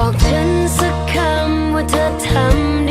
บอกฉันสักคำว่าเธอทำ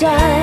time.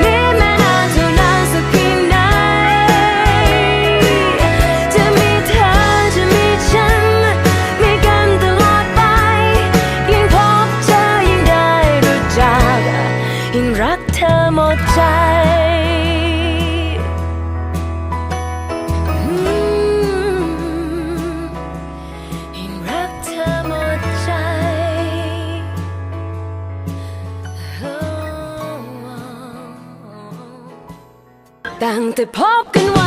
me Bang the pumpkin. Wine.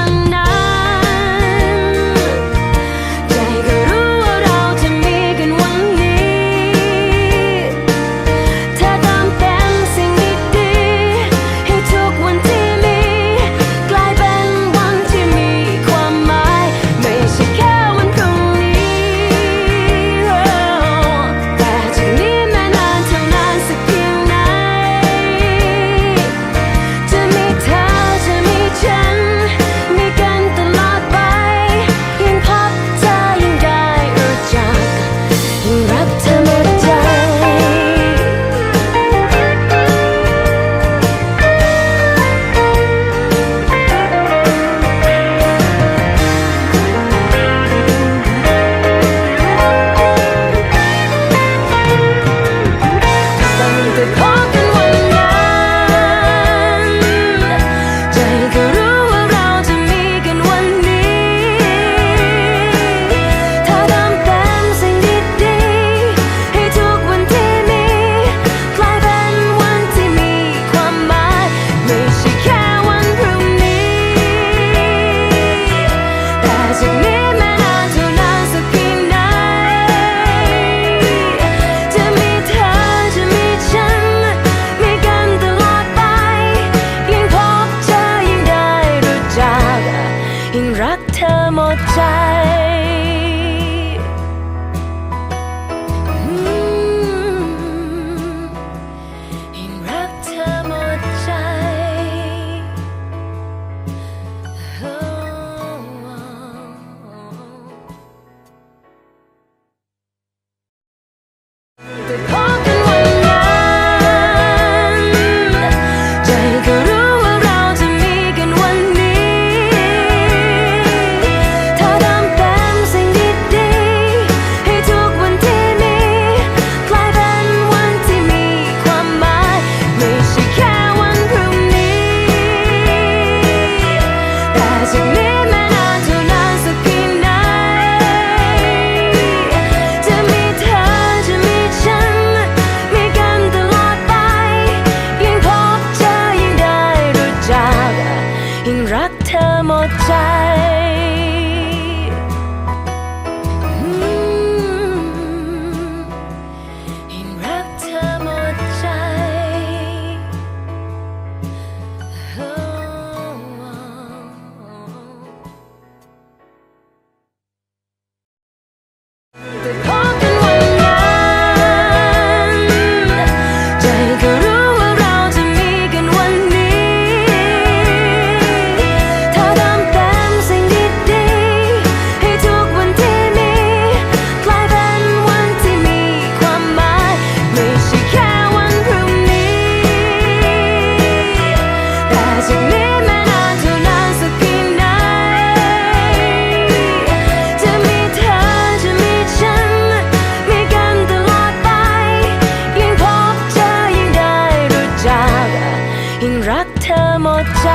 ยิ่งรักเธอหมดใจ